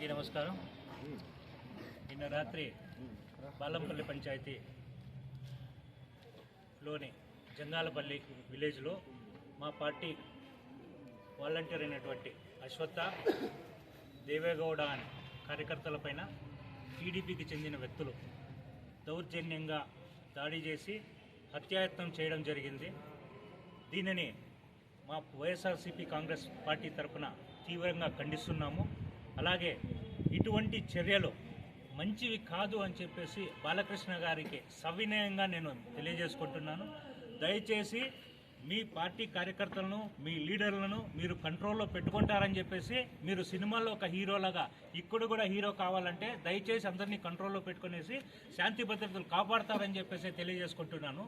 అందరికీ నమస్కారం. నిన్న రాత్రి బాలంపల్లి పంచాయతీ లోని జంగాలపల్లి విలేజ్లో మా పార్టీ వాలంటీర్ అయినటువంటి అశ్వత్థ దేవేగౌడ అనే కార్యకర్తలపైన టీడీపీకి చెందిన వ్యక్తులు దౌర్జన్యంగా దాడి చేసి హత్యాయత్నం చేయడం జరిగింది. దీనిని మా వైఎస్ఆర్సీపీ కాంగ్రెస్ పార్టీ తరఫున తీవ్రంగా ఖండిస్తున్నాము. అలాగే ఇటువంటి చర్యలు మంచివి కాదు అని చెప్పేసి బాలకృష్ణ గారికి సవినయంగా నేను తెలియజేసుకుంటున్నాను. దయచేసి మీ పార్టీ కార్యకర్తలను మీ లీడర్లను మీరు కంట్రోల్లో పెట్టుకుంటారని చెప్పేసి మీరు సినిమాలో ఒక హీరోలాగా ఇక్కడ కూడా హీరో కావాలంటే దయచేసి అందరినీ కంట్రోల్లో పెట్టుకునేసి శాంతి భద్రతలు కాపాడతారని చెప్పేసి తెలియజేసుకుంటున్నాను.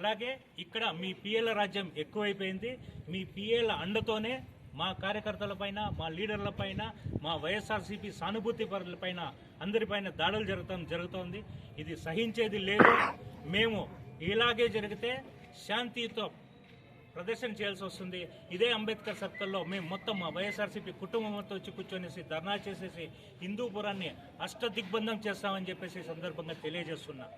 అలాగే ఇక్కడ మీ పిఏల రాజ్యం ఎక్కువైపోయింది. మీ పిఏల అండతోనే మా కార్యకర్తలపైన మా లీడర్లపైన మా వైఎస్ఆర్సీపీ సానుభూతి పరులపైన అందరిపైన దాడులు జరుగుతాం జరుగుతోంది. ఇది సహించేది లేదు. మేము ఇలాగే జరిగితే శాంతితో ప్రదర్శన చేయాల్సి వస్తుంది. ఇదే అంబేద్కర్ సర్కిల్లో మేము మొత్తం మా వైఎస్ఆర్సీపీ కుటుంబం మొత్తం వచ్చి కూర్చొనేసి ధర్నా చేసేసి హిందూపురాన్ని అష్టదిగ్బంధం చేస్తామని చెప్పేసి సందర్భంగా తెలియజేస్తున్నా.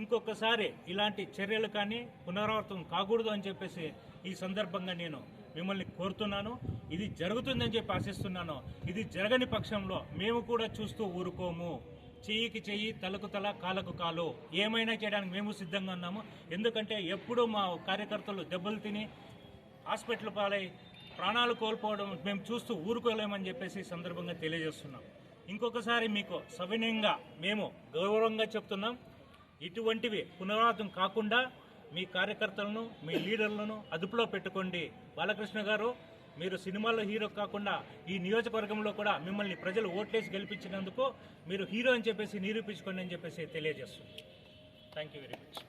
ఇంకొకసారి ఇలాంటి చర్యలు కానీ పునరావృతం కాకూడదు అని చెప్పేసి ఈ సందర్భంగా నేను మిమ్మల్ని కోరుతున్నాను. ఇది జరుగుతుందని చెప్పి ఆశిస్తున్నాను. ఇది జరగని పక్షంలో మేము కూడా చూస్తూ ఊరుకోము. చెయ్యికి చెయ్యి తలకు తల కాలకు కాలు. ఏమైనా చేయడానికి మేము సిద్ధంగా ఉన్నాము. ఎందుకంటే ఎప్పుడూ మా కార్యకర్తలు దెబ్బలు తిని హాస్పిటల్ పాలై ప్రాణాలు కోల్పోవడం మేము చూస్తూ ఊరుకోలేమని చెప్పేసి సందర్భంగా తెలియజేస్తున్నాం. ఇంకొకసారి మీకు సవినయంగా మేము గౌరవంగా చెప్తున్నాం. ఇటువంటివి పునరావృతం కాకుండా మీ కార్యకర్తలను మీ లీడర్లను అదుపులో పెట్టుకోండి. బాలకృష్ణ గారు మీరు సినిమాలో హీరో కాకుండా ఈ నియోజకవర్గంలో కూడా మిమ్మల్ని ప్రజలు ఓట్లేసి గెలిపించినందుకు మీరు హీరో అని చెప్పేసి నిరూపించుకోండి అని చెప్పేసి తెలియజేస్తుంది థ్యాంక్ యూ వెరీ మచ్